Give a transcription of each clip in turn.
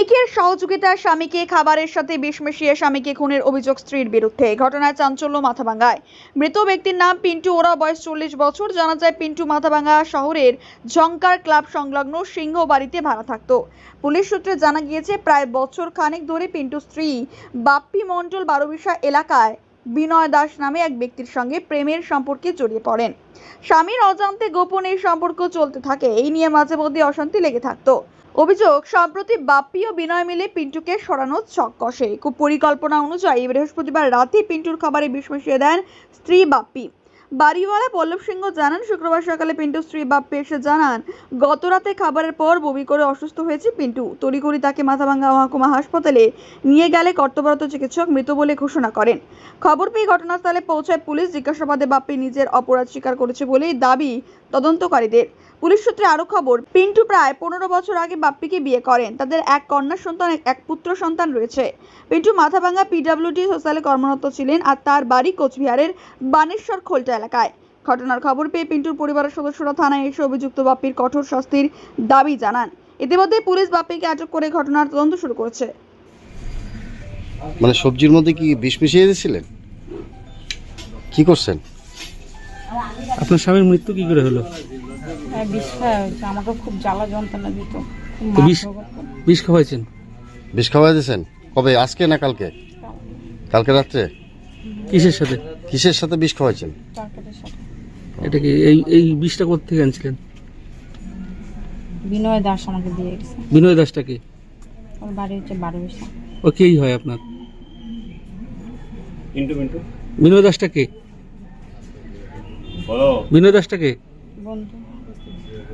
প্রেমিকের সহযোগিতা, স্বামীকে খাবারের সাথে বিষ মিশিয়ে স্বামীকে খুনের অভিযোগ স্ত্রীর বিরুদ্ধে। ঘটনায় চাঞ্চল্য মাথাভাঙ্গায়। মৃত ব্যক্তির নাম পিন্টু, ওরা বয়স চল্লিশ বছর। জানা যায় পিন্টু মাথাভাঙ্গা শহরের ঝঙ্কার ক্লাব সংলগ্ন সিংহ বাড়িতে ভাড়া থাকত। পুলিশ সূত্রে জানা গিয়েছে, প্রায় বছর খানেক ধরে পিন্টু স্ত্রী বাপ্পি মণ্ডল বারোবিশা এলাকায় বিনয় দাস নামে এক ব্যক্তির সঙ্গে প্রেমের সম্পর্কে জড়িয়ে পড়েন। স্বামীর অজান্তে গোপন এই সম্পর্ক চলতে থাকে, এই নিয়ে মাঝে মধ্যে অশান্তি লেগে থাকতো। অভিযোগ, সম্প্রতি বাপ্পি ও বিনয় মিলে পিন্টুকে সরানোর ছক কষে। পরিকল্পনা অনুযায়ী বৃহস্পতিবার রাতে পিন্টুর খাবারে বিষ মিশিয়ে দেন স্ত্রী বাপ্পি। বাড়িওয়ালা পল্লব সিংহ জানান, শুক্রবার সকালে পিন্টুর স্ত্রী বাপ্পি এসে জানান, গত রাতে খাবারের পর বমি করে অসুস্থ হয়েছে পিন্টু। তড়িঘড়ি তাকে মাথাভাঙ্গা মহাকুমা হাসপাতালে নিয়ে গেলে কর্তব্যরত চিকিৎসক মৃত বলে ঘোষণা করেন। খবর পেয়ে ঘটনাস্থলে পৌঁছায় পুলিশ, জিজ্ঞাসাবাদে বাপ্পি নিজের অপরাধ স্বীকার করেছে বলেই দাবি তদন্তকারীদের। পুলিশ সূত্রে আরও খবর পিন্টু প্রায় পনেরো বছর আগে বাপ্পিকে বিয়ে করেন। তাদের এক কন্যা সন্তান এক পুত্র সন্তান রয়েছে। পিন্টু মাথাভাঙ্গা পিডাব্লিউডি হোস্টেলে কর্মরত ছিলেন আর তার বাড়ি কোচবিহারের বানেশ্বর খোলটা এলাকায়। ঘটনার খবর পেয়ে পিন্টুর পরিবারের সদস্যরা থানায় এসে অভিযুক্ত বাপ্পির কঠোর শাস্তির দাবি জানান। ইতিমধ্যে পুলিশ বাপ্পিকে আটক করে ঘটনার তদন্ত শুরু করেছে। মানে সবজির মধ্যে কি বিষ মিশিয়ে দিয়েছিলেন? কি করছেন? আপনার স্বামীর মৃত্যু কি করে হলো? হ্যাঁ বিষ খাওয়া হয়েছে। আমাকে খুব জ্বালা যন্ত্রণা দিত। তো বিষ বিষ খাওয়াইছেন? বিষ খাওয়াই দিয়েছেন? কবে আজকে না কালকে? কালকে রাত্রে? কিসের সাথে? কিসের সাথে বিষ খাওয়াইছেন? এটা কি এই এই বিষটা কোথেকে আনছিলেন? বিনয় দাস আমাকে দিয়ে গেছে। বিনয় দাসটাকে ওর বাড়ি হচ্ছে বারোবিশা। ও কেই হয় আপনার? বিনয় দাসটাকে বিনয় দাসটাকে বন্ধু।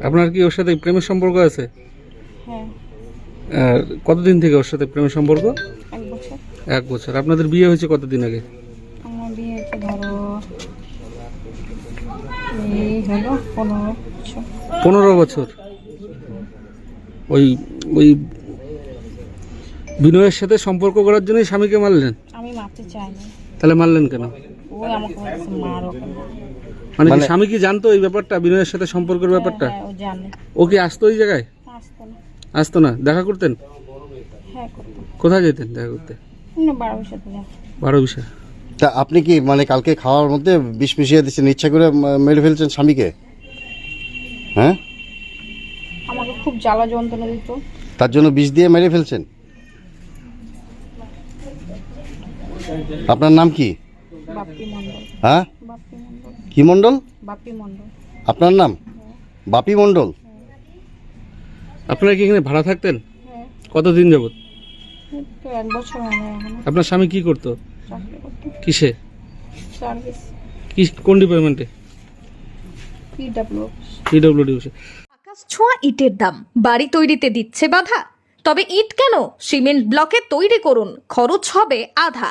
আপনার কি ওর সাথে প্রেমের সম্পর্ক আছে? হ্যাঁ। আর কতদিন থেকে ওর সাথে প্রেমের সম্পর্ক? এক বছর। আপনাদের বিয়ে হয়েছে কতদিন আগে? আমার বিয়ে হচ্ছে ধরো এই হলো পনেরো বছর। পনেরো বছর। ওই ওই বিনয়ের সাথে সম্পর্ক করার জন্যই স্বামীকে মারলেন? আমি মারতে চাইনি। তাহলে মারলেন কেন? কেন মানে মানে- স্বামী কি জানতো এই ব্যাপারটা বিনয়ের সাথে সম্পর্কের ব্যাপারটা? হ্যাঁ, ও কি আসতো ওই জায়গায়? আসতো না। দেখা করতেন? হ্যাঁ কোথায় যেতেন দেখা করতে? এমনি বারো বিশাতে যায় বারো বিষয় তা আপনি কি মানে কালকে খাওয়ার মধ্যে বিষ মিশিয়ে দিচ্ছেন ইচ্ছা করে মেরে ফেলছেন স্বামীকে? হ্যাঁ? আমাকে খুব জ্বালা যন্ত্রণা দিত। তার জন্য বিষ দিয়ে মেরে ফেলছেন? আপনার নাম কি? হ্যাঁ? কি মণ্ডল? আপনার নাম? বাপি মণ্ডল? আপনারা কি এখানে ভাড়া থাকতেন? হ্যাঁ। কতদিন যাবত হয় আপনার স্বামী কি করতো? কিসে? কি কোন ডিপার্টমেন্টে? পিডব্লিউডি আকাশ ছোঁয়া ইটের দাম। বাড়ি তৈরিতে দিচ্ছে বাধা। তবে ইট কেন? সিমেন্ট ব্লকে তৈরি করুন। খরচ হবে আধা।